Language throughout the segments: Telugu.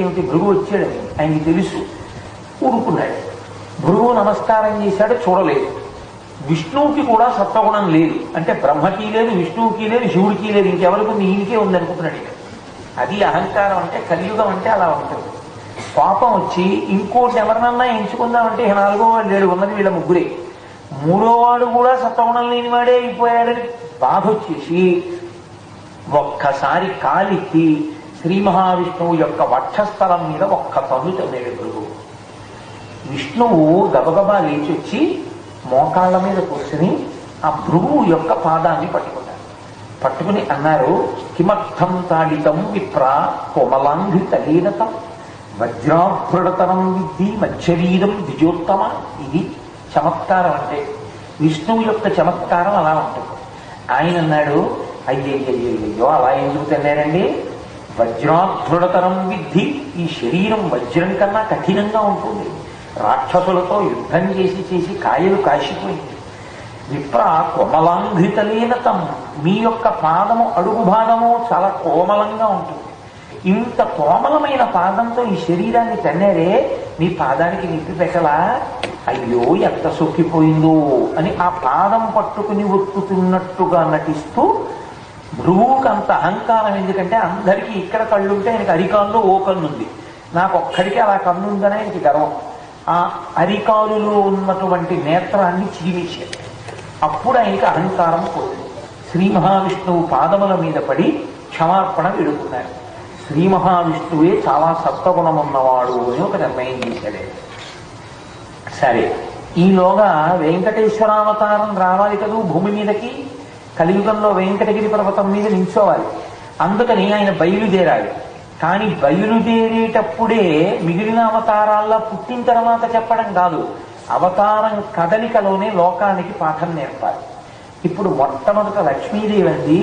ఏమిటి భృగు వచ్చాడు? ఆయనకి తెలుసు. ఊరుకున్నాడు. భృగు నమస్కారం చేశాడు చూడలేదు. విష్ణువుకి కూడా సత్వగుణం లేదు. అంటే బ్రహ్మకి లేదు విష్ణువుకి లేదు శివుడికి లేదు ఇంకెవరికి ఉంది? ఈయనకే ఉంది అనుకుంటున్నాడు అది అహంకారం అంటే కలియుగం అంటే అలా ఉంటుంది. పాపం వచ్చి ఇంకోటి ఎవరినన్నా ఎంచుకుందామంటే నాలుగో వాడు లేడు ఉన్నది వీళ్ళ ముగ్గురే. మూడో వాడు కూడా సత్వగుణం లేనివాడే అయిపోయాడని బాధ వచ్చేసి ఒక్కసారి కాలికి శ్రీ మహావిష్ణువు యొక్క వక్షస్థలం మీద ఒక్క తన్ను తన్నాడు గురువు విష్ణువు గబగబా లేచి వచ్చి మోకాళ్ళ మీద కూర్చుని ఆ భృగువు యొక్క పాదాన్ని పట్టుకున్నాడు. పట్టుకుని అన్నారు కిమర్థం తాళితం విప్ర కోమలాంఘి తలీనతం వజ్రాభృడతనం విద్ధి మధ్యవీరం ద్విజోత్తమ. ఇది చమత్కారం అంటే విష్ణువు యొక్క చమత్కారం అలా ఉంటుంది. ఆయన అన్నాడు అయ్యయ్యయ్యో అలా ఎందుకు తిన్నారండి? వజ్రాభృడతరం విద్ధి. ఈ శరీరం వజ్రం కన్నా కఠినంగా ఉంటుంది. రాక్షసులతో యుద్ధం చేసి చేసి కాయలు కాసిపోయింది. విప్ర కోమలాంఘ్రితలీనతం మీ యొక్క పాదము అడుగు భాగము చాలా కోమలంగా ఉంటుంది. ఇంత కోమలమైన పాదంతో ఈ శరీరాన్ని తన్నారే మీ పాదానికి నిప్పి పెట్టలా? అయ్యో ఎంత సొక్కిపోయిందో అని ఆ పాదం పట్టుకుని ఒత్తుతున్నట్టుగా నటిస్తూ భృవువుకి అంత అహంకారం ఎందుకంటే అందరికీ ఇక్కడ కళ్ళు ఉంటే ఆయనకి అరికాల్లో ఓ కన్ను ఉంది నాకు ఒక్కడికి అలా కన్ను ఉందని ఆయనకి గర్వం. ఆ అరికాలులో ఉన్నటువంటి నేత్రాన్ని చీవించాడు అప్పుడు ఆయనకి అహంకారం పోతుంది శ్రీ మహావిష్ణువు పాదముల మీద పడి క్షమార్పణ వేడుకున్నాడు. శ్రీ మహావిష్ణువే చాలా సత్వగుణం ఉన్నవాడు అని ఒక నిర్ణయం చేశాడే. సరే ఈలోగా వెంకటేశ్వరావతారం రావాలి కదూ భూమి మీదకి? కలియుగంలో వెంకటగిరి పర్వతం మీద నించోవాలి అందుకని ఆయన బయలుదేరాలి కానీ బయలుదేరేటప్పుడే మిగిలిన అవతారాల్లో పుట్టిన తర్వాత చెప్పడం కాదు అవతారం కదలికలోనే లోకానికి పాఠం నేర్పాలి. ఇప్పుడు మొట్టమొదట లక్ష్మీదేవి అంది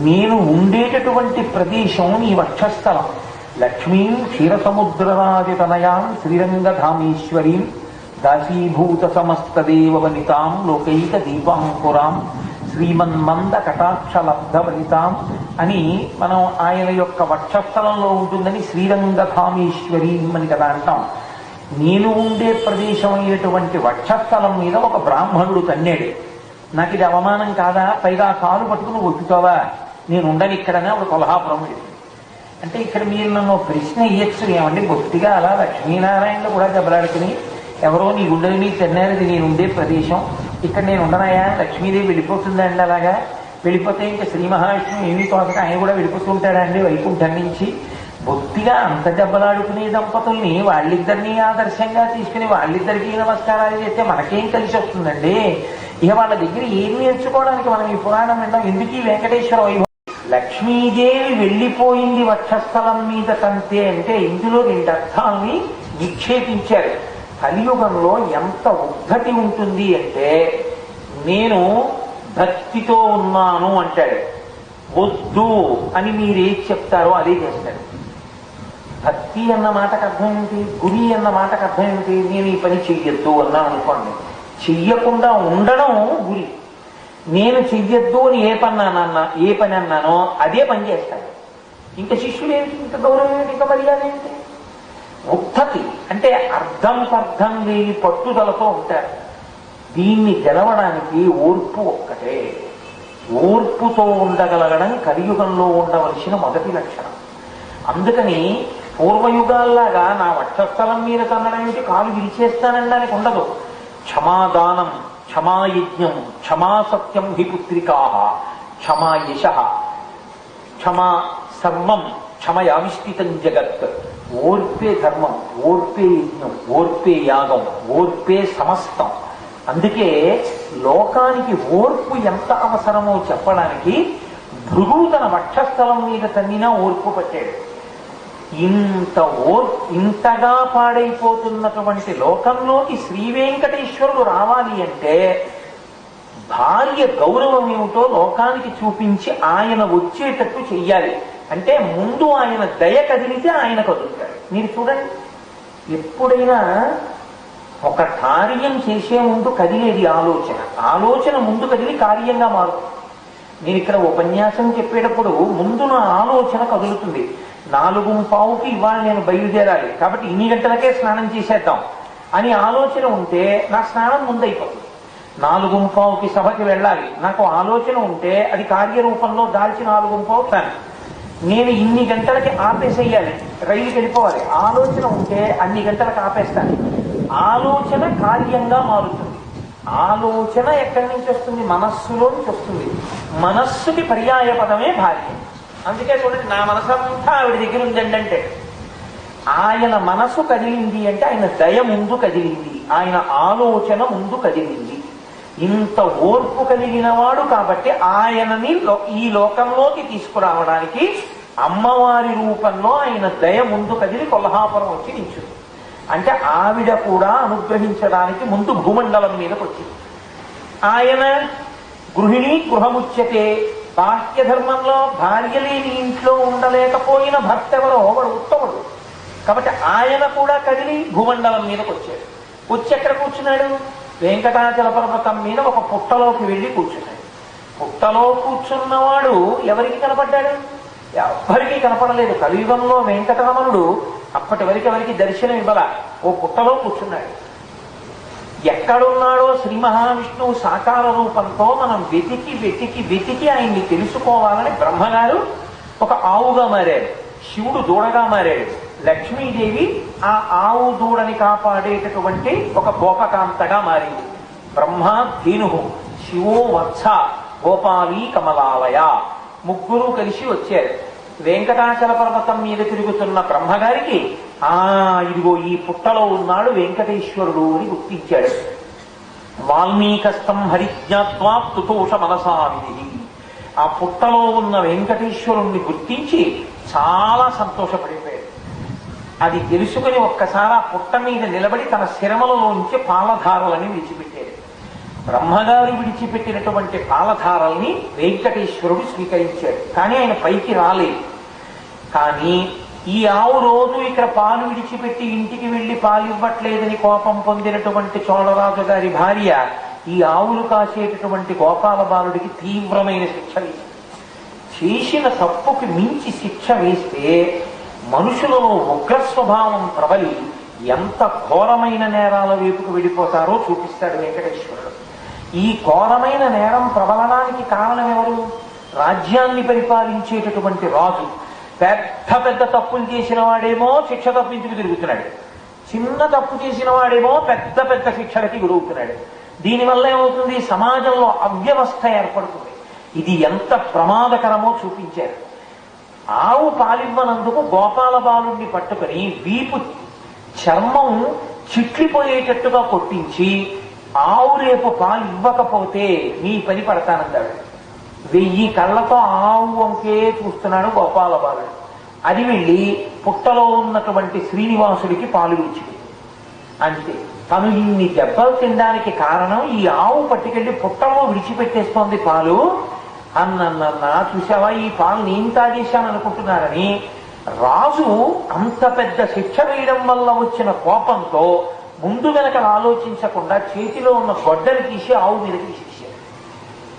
నేను ఉండేటటువంటి ప్రదేశం నీ వక్షస్థలం. లక్ష్మీం క్షీరసముద్రరాజతనయాం శ్రీరంగధామేశ్వరీం దాసీభూత సమస్త దేవవనితాం లోకైక దీపాంకురాం. శ్రీమన్మంద కటాక్ష లబ్ధ వనితాం అని మనం ఆయన యొక్క వక్షస్థలంలో ఉంటుందని శ్రీరంగధామేశ్వరి అని కదా అంటాం. నేను ఉండే ప్రదేశం అయినటువంటి వక్షస్థలం మీద ఒక బ్రాహ్మణుడు తన్నాడు నాకు ఇది అవమానం కాదా? పైగా కాలు పట్టుకుని ఒప్పుకోవా? నేను ఉండని ఇక్కడనే ఒక కొల్హాపురం అంటే ఇక్కడ మీరు నన్ను ప్రశ్న ఇయ్యచ్చు ఏమండి? గొప్పగా అలా లక్ష్మీనారాయణ కూడా దెబ్బలాడుకుని ఎవరో నీ గుండెని నీ నేను ఉండే ప్రదేశం ఇక్కడ నేను ఉండనాయా లక్ష్మీదేవి వెళ్ళిపోతుందండి అలాగా. వెళ్ళిపోతే ఇంకా శ్రీ మహావిష్ణువు ఏమీ తోటక ఆయన కూడా వెళ్ళిపోతుంటాడండి వైకుంఠం నుంచి. బొత్తిగా అంత దెబ్బలాడుకునే దంపతుల్ని వాళ్ళిద్దరినీ ఆదర్శంగా తీసుకుని వాళ్ళిద్దరికీ నమస్కారాలు చేస్తే మనకేం కలిసి వస్తుందండి? ఇక వాళ్ళ దగ్గర ఏం నేర్చుకోవడానికి మనం ఈ పురాణం విన్నాం? ఎందుకు ఈ వెంకటేశ్వర వైభవం? లక్ష్మీదేవి వెళ్ళిపోయింది వక్షస్థలం మీద తంతే అంటే ఇందులో రెండు అర్థాలని నిక్షేపించారు. కలియుగంలో ఎంత ఉద్ధటి ఉంటుంది అంటే నేను భక్తితో ఉన్నాను అంటాడు. వద్దు అని మీరేం చెప్తారో అదే చేస్తాడు. భక్తి అన్న మాటకు అర్థం ఏంటి గురి అన్న మాటకు అర్థం ఏంటి నేను ఈ పని చెయ్యొద్దు అన్నాను అనుకోండి. చెయ్యకుండా ఉండడం గురి. నేను చెయ్యొద్దు అని ఏ పని అన్నా ఏ పని అన్నానో అదే పని చేస్తాడు. ఇంకా శిష్యుడు ఏమిటి? ఇంకా గౌరవం ఏమిటి? ఇంకా మర్యాద ఏంటి ఉత్పత్తి అంటే అర్థం పర్థం లేని పట్టుదలతో ఉంటారు. దీన్ని గెలవడానికి ఓర్పు ఒక్కటే. ఓర్పుతో ఉండగలగడం కలియుగంలో ఉండవలసిన మొదటి లక్షణం. అందుకని పూర్వయుగాల్లాగా నా వక్షస్థలం మీద తన్నడం ఏమిటి కాలు విరిచేస్తానడానికి ఉండదు. క్షమాదానం క్షమాయజ్ఞం క్షమాసత్యం హి పుత్రికా క్షమాయశ క్షమా సర్వం క్షమయావిష్ఠితం జగత్. ఓర్పే ధర్మం ఓర్పే యజ్ఞం ఓర్పే యాగం ఓర్పే సమస్తం. అందుకే లోకానికి ఓర్పు ఎంత అవసరమో చెప్పడానికి భృగు తన వక్షస్థలం మీద తన్నినా ఓర్పు పట్టాడు. ఇంత ఓర్ ఇంతగా పాడైపోతున్నటువంటి లోకంలోకి శ్రీ వెంకటేశ్వరుడు రావాలి అంటే భార్య గౌరవం ఏమిటో లోకానికి చూపించి ఆయన వచ్చేటట్టు చెయ్యాలి. అంటే ముందు ఆయన దయ కదిలితే ఆయన కదులుతాడు మీరు చూడండి. ఎప్పుడైనా ఒక కార్యం చేసే ముందు కదిలేది ఆలోచన. ఆలోచన ముందు కదిలి కార్యంగా మారుతుంది నేను ఇక్కడ ఉపన్యాసం చెప్పేటప్పుడు ముందు నా ఆలోచన కదులుతుంది. నాలుగు పావుకి ఇవాళ నేను బయలుదేరాలి. కాబట్టి ఇన్ని గంటలకే స్నానం చేసేద్దాం అని ఆలోచన ఉంటే నా స్నానం ముందైపోతుంది. నాలుగు పావుకి సభకి వెళ్ళాలి. నాకు ఆలోచన ఉంటే అది కార్యరూపంలో దాల్చి నాలుగు పావు స్నానం. నేను ఇన్ని గంటలకి ఆపేసేయాలి రైలుకి వెళ్ళిపోవాలి. ఆలోచన ఉంటే అన్ని గంటలకు ఆపేస్తాను. ఆలోచన కార్యంగా మారుతుంది. ఆలోచన ఎక్కడి నుంచి వస్తుంది? మనస్సులో నుంచి వస్తుంది. మనస్సుకి పర్యాయ పదమే భార్య. అందుకే చూడండి నా మనసంతా ఆవిడ దగ్గర ఉందండి అంటే ఆయన మనసు కదిలింది అంటే ఆయన దయ ముందు కదిలింది. ఆయన ఆలోచన ముందు కదిలింది. ఇంత ఓర్పు కలిగిన వాడు కాబట్టి ఆయనని లో- ఈ లోకంలోకి తీసుకురావడానికి అమ్మవారి రూపంలో ఆయన దయ ముందు కదిలి కొల్హాపురం వచ్చి నించుంది. అంటే ఆవిడ కూడా అనుగ్రహించడానికి ముందు భూమండలం మీదకి వచ్చింది ఆయన గృహిణి గృహముచ్యతే బాహ్య ధర్మంలో భార్య లేని ఇంట్లో ఉండలేకపోయిన భర్త ఎవరో వాడు ఉత్తముడు. కాబట్టి ఆయన కూడా కదిలి భూమండలం మీదకి వచ్చాడు వచ్చి ఎక్కడ కూర్చున్నాడు? వెంకటాచల పర్వతం మీద ఒక పుట్టలోకి వెళ్ళి కూర్చున్నాడు. పుట్టలో కూర్చున్నవాడు ఎవరికి కనపడ్డాడు? ఎవ్వరికీ కనపడలేదు. కలియుగంలో వెంకటరమణుడు అప్పటి వరకు ఎవరికి దర్శనం ఇవ్వల? ఓ పుట్టలో కూర్చున్నాడు. ఎక్కడున్నాడో శ్రీ మహావిష్ణువు సాకార రూపంతో మనం వెతికి వెతికి వెతికి ఆయన్ని తెలుసుకోవాలని బ్రహ్మగారు ఒక ఆవుగా మారాడు. శివుడు దూడగా మారాడు. లక్ష్మీదేవి ఆ ఆవు దూడని కాపాడేటటువంటి ఒక గోపకాంతగా మారింది. బ్రహ్మ ధీను. శివో వత్స. గోపాలీ కమలాలయ. ముగ్గురు కలిసి వచ్చారు. వెంకటాచల పర్వతం మీద తిరుగుతున్న బ్రహ్మగారికి ఆ ఇదిగో ఈ పుట్టలో ఉన్నాడు వెంకటేశ్వరుడు అని గుర్తించాడు. వాల్మీకస్తం హరిజ్ఞాత్వా తుతోష మనసావిధి ఆ పుట్టలో ఉన్న వెంకటేశ్వరుణ్ణి గుర్తించి చాలా సంతోషపడిపోయాడు. అది తెలుసుకుని ఒక్కసారి ఆ పుట్ట మీద నిలబడి తన శిరమలలోంచి పాలధారలని విడిచిపెట్టాడు. బ్రహ్మగారు విడిచిపెట్టినటువంటి పాలధారల్ని వెంకటేశ్వరుడు స్వీకరించాడు. కానీ ఆయన పైకి రాలేదు. కానీ ఈ ఆవు రోజు ఇక్కడ పాలు విడిచిపెట్టి ఇంటికి వెళ్ళి పాలు ఇవ్వట్లేదని కోపం పొందినటువంటి చోళరాజు గారి భార్య ఈ ఆవులు కాసేటటువంటి గోపాల బాలుడికి తీవ్రమైన శిక్ష వేసింది. చేసిన తప్పుకి మించి శిక్ష వేస్తే మనుషులలో ఉగ్ర స్వభావం ప్రబలి ఎంత ఘోరమైన నేరాల వైపుకు వెళ్ళిపోతారో చూపిస్తాడు వెంకటేశ్వరుడు. ఈ ఘోరమైన నేరం ప్రబలడానికి కారణం ఎవరు రాజ్యాన్ని పరిపాలించేటటువంటి రాజు. పెద్ద పెద్ద తప్పులు చేసిన వాడేమో శిక్ష తప్పించుకు తిరుగుతున్నాడు. చిన్న తప్పు చేసిన వాడేమో పెద్ద పెద్ద శిక్షలకి గురవుతున్నాడు. దీనివల్ల ఏమవుతుంది? సమాజంలో అవ్యవస్థ ఏర్పడుతుంది. ఇది ఎంత ప్రమాదకరమో చూపించారు. ఆవు పాలివ్వనందుకు గోపాల బాలుడిని పట్టుకొని వీపు చర్మం చిట్లిపోయేటట్టుగా కొట్టించి ఆవు రేపు పాలు ఇవ్వకపోతే నీ పని పడతానన్నాడు వెయ్యి కళ్ళతో ఆవు వంకే చూస్తున్నాడు గోపాల బాలుడు అది వెళ్ళి పుట్టలో ఉన్నటువంటి శ్రీనివాసుడికి పాలు ఇచ్చింది అంతే. తను ఇన్ని దెబ్బలు తినడానికి కారణం ఈ ఆవు పట్టుకెళ్ళి పుట్టలో విడిచిపెట్టేస్తోంది పాలు. అన్నన్న చూసావా ఈ పాలు నేను తాగేశాను అనుకుంటున్నారని. రాజు అంత పెద్ద శిక్ష వేయడం వల్ల వచ్చిన కోపంతో ముందు వెనక ఆలోచించకుండా చేతిలో ఉన్న గొడ్డలు తీసి ఆవు మీదకి తీసేసారు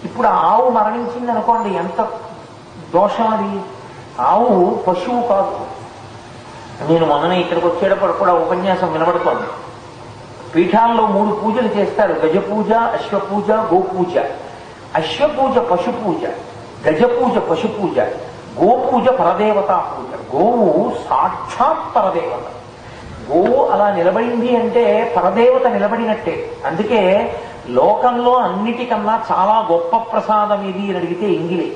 ఇప్పుడు ఆ ఆవు మరణించింది అనుకోండి ఎంత దోషం అది? ఆవు పశువు కాదు. నేను మొన్ననే ఇక్కడికి వచ్చేటప్పుడు కూడా ఉపన్యాసం వినబడుతోంది. పీఠాల్లో మూడు పూజలు చేస్తారు. గజ పూజ అశ్వపూజ గోపూజ. అశ్వపూజ పశు పూజ గజ పూజ పశు పూజ గోపూజ పరదేవతా పూజ గోవు సాక్షాత్ పరదేవత. గోవు అలా నిలబడింది అంటే పరదేవత నిలబడినట్టే. అందుకే లోకంలో అన్నిటికన్నా చాలా గొప్ప ప్రసాదం ఇది అని అడిగితే ఇంగిలే.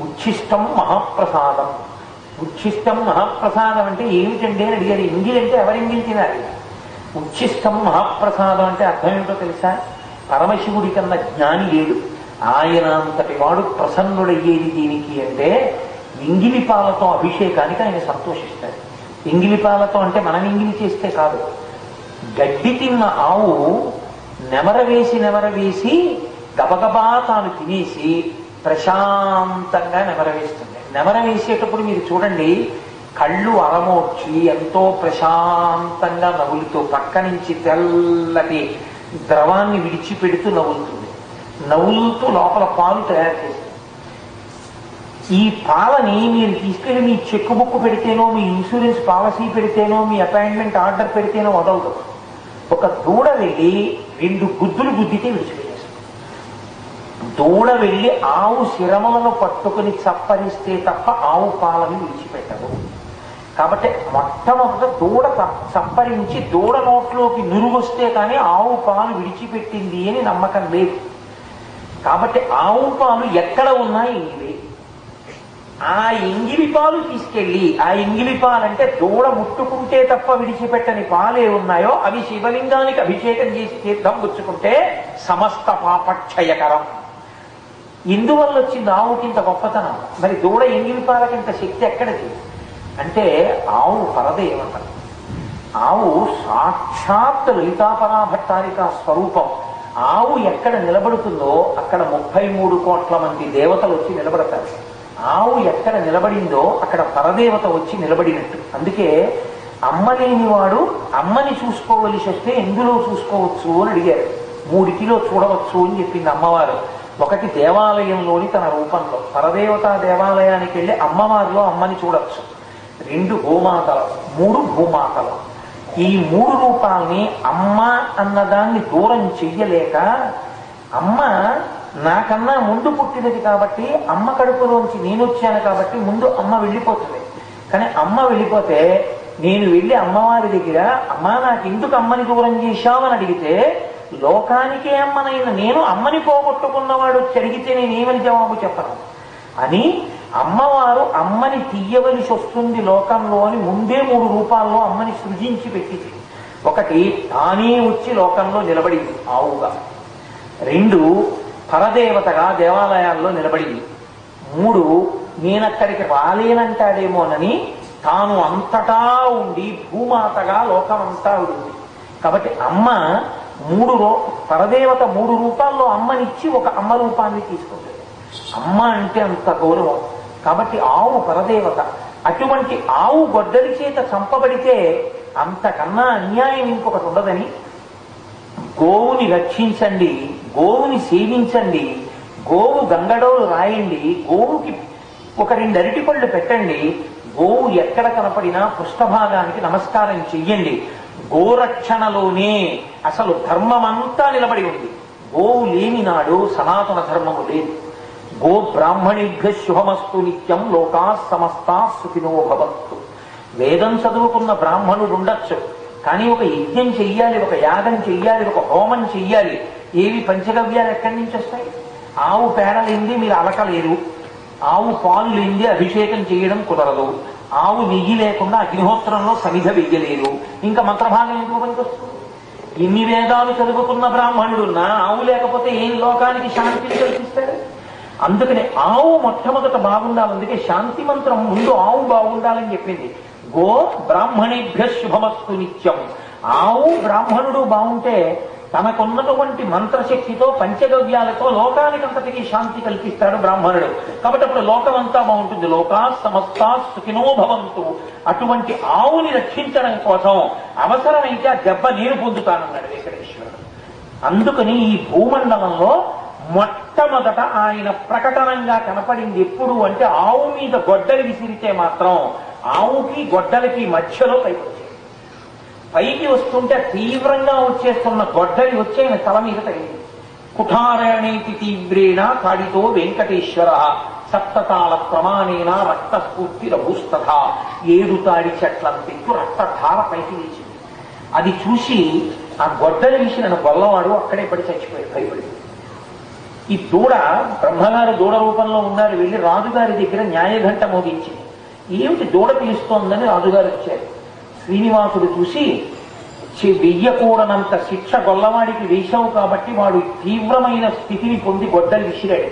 ఉచ్ఛిష్టం మహాప్రసాదం. ఉచ్ఛిష్టం మహాప్రసాదం అంటే ఏమిటండి అని అడిగారు. ఇంగిలి అంటే ఎవరింగిలి తినాలి? ఉచ్ఛిష్టం మహాప్రసాదం అంటే అర్థం ఏమిటో తెలుసా? పరమశివుడి కన్నా జ్ఞాని లేడు. ఆయన అంతటి వాడు ప్రసన్నుడయ్యేది దీనికి అంటే ఇంగిలి పాలతో అభిషేకానికి ఆయన సంతోషిస్తాడు ఇంగిలి పాలతో అంటే మనం ఇంగిలి చేస్తే కాదు. గడ్డి తిన్న ఆవు నెమర వేసి నెమర వేసి గబగబా తాను తినేసి ప్రశాంతంగా నెమర వేస్తుంది. నెమర వేసేటప్పుడు మీరు చూడండి కళ్ళు అరమోడ్చి ఎంతో ప్రశాంతంగా నవ్వులుతూ పక్క నుంచి తెల్లటి ద్రవాన్ని విడిచిపెడుతూ నవ్వులుతుంది. నవ్వులుతూ లోపల పాలు తయారు చేస్తుంది. ఈ పాలని మీరు తీసుకెళ్ళి మీ చెక్ బుక్ పెడితేనో మీ ఇన్సూరెన్స్ పాలసీ పెడితేనో మీ అపాయింట్మెంట్ ఆర్డర్ పెడితేనో వదలదు. ఒక దూడ వెళ్ళి రెండు గుద్దులు గుద్దితే విడిచిపెట్టేస్తుంది దూడ వెళ్ళి ఆవు శిరములను పట్టుకుని చప్పరిస్తే తప్ప ఆవు పాలని విడిచిపెట్టదు. కాబట్టి మొట్టమొదట దూడ చప్పరించి దూడ నోట్లోకి నురుగొస్తే కానీ ఆవు పాలు విడిచిపెట్టింది అని నమ్మకం లేదు. కాబట్టి ఆవు పాలు ఎక్కడ ఉన్నాయి? ఇవి ఆ ఇంగిలి పాలు తీసుకెళ్ళి ఆ ఇంగిలి పాలంటే దూడ ముట్టుకుంటే తప్ప విడిచిపెట్టని పాలే ఉన్నాయో అవి శివలింగానికి అభిషేకం చేసి తీర్థం పుచ్చుకుంటే సమస్త పాపక్షయకరం. ఇందువల్ల వచ్చింది ఆవుకింత గొప్పతనం. మరి దూడ ఎంగిలి పాలకింత శక్తి ఎక్కడిది? అంటే ఆవు పరదేవత. ఆవు సాక్షాత్ లలితాపరాభట్టారిక స్వరూపం. ఆవు ఎక్కడ నిలబడుతుందో అక్కడ ముప్పై మూడు కోట్ల మంది దేవతలు వచ్చి నిలబడతారు. ఆవు ఎక్కడ నిలబడిందో అక్కడ పరదేవత వచ్చి నిలబడినట్టు. అందుకే అమ్మ లేనివాడు అమ్మని చూసుకోవలసి వస్తే ఎందులో చూసుకోవచ్చు అని అడిగారు. మూడిటిలో చూడవచ్చు అని చెప్పింది అమ్మవారు. ఒకటి దేవాలయంలోని తన రూపంలో. పరదేవత దేవాలయానికి వెళ్ళి అమ్మవారిలో అమ్మని చూడొచ్చు. రెండు గోమాతలు మూడు భూమాతలు. ఈ మూడు రూపాల్ని అమ్మ అన్నదాన్ని దూరం చెయ్యలేక అమ్మ నాకన్నా ముందు పుట్టినది కాబట్టి అమ్మ కడుపులోంచి నేను వచ్చాను కాబట్టి ముందు అమ్మ వెళ్ళిపోతుంది. కానీ అమ్మ వెళ్ళిపోతే నేను వెళ్ళి అమ్మవారి దగ్గర అమ్మా నాకు ఎందుకు అమ్మని దూరం చేశావని అడిగితే లోకానికే అమ్మనైన నేను అమ్మని పోగొట్టుకున్నవాడు వచ్చి అడిగితే నేనేమని జవాబు చెప్పను? అని అమ్మవారు అమ్మని తీయవలసి వస్తుంది లోకంలో అని ముందే మూడు రూపాల్లో అమ్మని సృజించి పెట్టింది. ఒకటి తానే వచ్చి లోకంలో నిలబడింది ఆవుగా. రెండు పరదేవతగా దేవాలయాల్లో నిలబడింది. మూడు నేనక్కడికి రాలేనంటాడేమోనని తాను అంతటా ఉండి భూమాతగా లోకమంతా ఉంది కాబట్టి అమ్మ మూడు రూ పరదేవత మూడు రూపాల్లో అమ్మనిచ్చి ఒక అమ్మ రూపాన్ని తీసుకుంటుంది. అమ్మ అంటే అంత గౌరవం. కాబట్టి ఆవు పరదేవత. అటువంటి ఆవు గొడ్డలి చేత చంపబడితే అంతకన్నా అన్యాయం ఇంకొకటి ఉండదని గోవుని రక్షించండి. గోవుని సేవించండి గోవు గంగడోలు రాయండి గోవుకి ఒక రెండు అరటి పళ్ళు పెట్టండి గోవు ఎక్కడ కనపడినా పృష్ఠభాగానికి నమస్కారం చెయ్యండి. గోరక్షణలోనే అసలు ధర్మమంతా నిలబడి ఉంది. గోవు లేని నాడు సనాతన ధర్మము లేదు. గో బ్రాహ్మణిభ్య శుభమస్తు నిత్యం లోకా సమస్తా సుఖినో భవంతు. వేదం చదువుకున్న బ్రాహ్మణుడు ఉండొచ్చు కానీ ఒక యజ్ఞం చెయ్యాలి ఒక యాగం చెయ్యాలి ఒక హోమం చెయ్యాలి ఏవి పంచగవ్యాలు ఎక్కడి నుంచి వస్తాయి? ఆవు పేడ లేనిది మీరు అలకలేరు. ఆవు పాలు లేనిది అభిషేకం చేయడం కుదరదు. ఆవు నెయ్యి లేకుండా అగ్నిహోత్రంలో సమిధ వెయ్యలేరు. ఇంకా మంత్రభాగం ఎందుకు పనికొస్తుంది? ఎన్ని వేదాలు చదువుకున్న బ్రాహ్మణుడున్నా ఆవు లేకపోతే ఏం లోకానికి శాంతిని కల్పిస్తాడు? అందుకని ఆవు మొట్టమొదట బాగుండాలి. అందుకే శాంతి మంత్రం ముందు ఆవు బాగుండాలని చెప్పింది. గో బ్రాహ్మణేభ్య శుభమస్తు నిత్యం. ఆవు బ్రాహ్మణుడు బాగుంటే తనకున్నటువంటి మంత్రశక్తితో పంచగవ్యాలతో లోకానికంతటికి శాంతి కల్పిస్తాడు బ్రాహ్మణుడు. కాబట్టి అప్పుడు లోకం అంతా బాగుంటుంది. లోకా సమస్త సుఖినో భవంతు. అటువంటి ఆవుని రక్షించడం కోసం అవసరమైతే ఆ దెబ్బ నేను పొందుతానన్నాడు వెంకటేశ్వరుడు. అందుకని ఈ భూమండలంలో మొట్టమొదట ఆయన ప్రకటనంగా కనపడింది ఎప్పుడు అంటే ఆవు మీద గొడ్డలి విసిరితే మాత్రం ఆవుకి గొడ్డలికి మధ్యలో పైకి పైకి వస్తుంటే తీవ్రంగా వచ్చేస్తున్న గొడ్డలి వచ్చి ఆయన తల మీద తగిలింది. కుఠారేణేతి తీవ్రేణ కాడితో వెంకటేశ్వర. సప్తతాళ ప్రమాణేన రక్తస్ఫూర్తి రఘుస్తథ ఏడు తాడి చెట్లంతెత్తు రక్తధార పైకి లేచింది. అది చూసి ఆ గొడ్డలి విసిన గొల్లవాడు అక్కడే పడి చచ్చిపోయాడు భయపడి ఈ దూడ బ్రహ్మగారు దూడ రూపంలో ఉన్నారు వెళ్ళి రాజుగారి దగ్గర న్యాయఘంట మోగించింది. ఏమిటి దూడ పిలుస్తోందని రాజుగారు వచ్చారు. శ్రీనివాసుడు చూసి వెయ్యకూడనంత శిక్ష గొల్లవాడికి వేశావు కాబట్టి వాడు తీవ్రమైన స్థితిని పొంది గొడ్డలు విసిరాడు.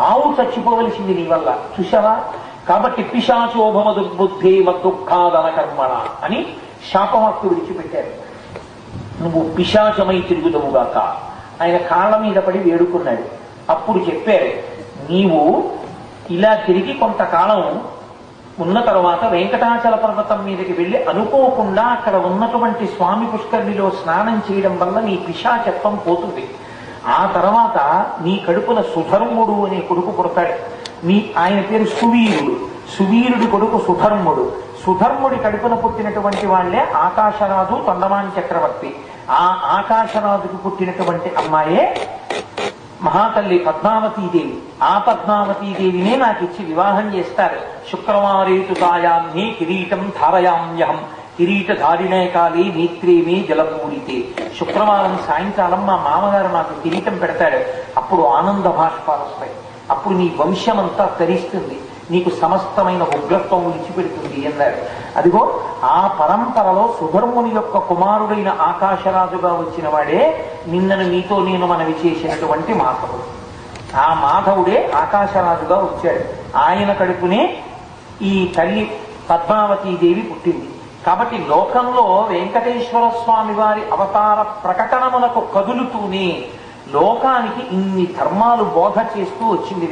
ఆవు చచ్చిపోవలసింది నీ వల్ల. చూసావా కాబట్టి పిశాచోభవ దుర్బుద్ధి మద్దుఃఖాదన కర్మణ అని శాపవాక్కు విడిచిపెట్టారు. నువ్వు పిశాచమై తిరుగుదవుగాక ఆయన కాళ్ళ మీద పడి వేడుకున్నాడు. అప్పుడు చెప్పారు నీవు ఇలా తిరిగి కొంతకాలం ఉన్న తర్వాత వెంకటాచల పర్వతం మీదకి వెళ్ళి అనుకోకుండా అక్కడ ఉన్నటువంటి స్వామి పుష్కరిణిలో స్నానం చేయడం వల్ల నీ పిశాచత్వం పోతుంది. ఆ తర్వాత నీ కడుపున సుధర్ముడు అనే కొడుకు పుడతాడు. నీ ఆయన పేరు సువీరుడు. సువీరుడి కొడుకు సుధర్ముడు. సుధర్ముడి కడుపున పుట్టినటువంటి వాళ్ళే ఆకాశరాజు తొండమాని చక్రవర్తి. ఆ ఆకాశరాజుకు పుట్టినటువంటి అమ్మాయే మహాతల్లి పద్మావతీదేవి ఆ పద్మావతీదేవినే నాకు ఇచ్చి వివాహం చేస్తారు. శుక్రవారేతుతాయాన్ని కిరీటం ధారయామ్యహం. కిరీటధారిణే కాలే నేత్రేమే జలపూరితే శుక్రవారం సాయంకాలం మా మామగారు నాకు కిరీటం పెడతాడు అప్పుడు ఆనంద భాష్పాలు వస్తాయి. అప్పుడు నీ వంశమంతా తరిస్తుంది. నీకు సమస్తమైన ఉగ్రత్వం విడిచిపెడుతుంది అన్నాడు అదిగో ఆ పరంపరలో సుధర్ముని యొక్క కుమారుడైన ఆకాశరాజుగా వచ్చిన వాడే నిన్నను మీతో నేను మనవి చేసినటువంటి మాధవుడు. ఆ మాధవుడే ఆకాశరాజుగా వచ్చాడు. ఆయన కడుపునే ఈ తల్లి పద్మావతీదేవి పుట్టింది. కాబట్టి లోకంలో వెంకటేశ్వర స్వామి వారి అవతార ప్రకటనములకు కదులుతూనే లోకానికి ఇన్ని ధర్మాలు బోధ చేస్తూ వచ్చింది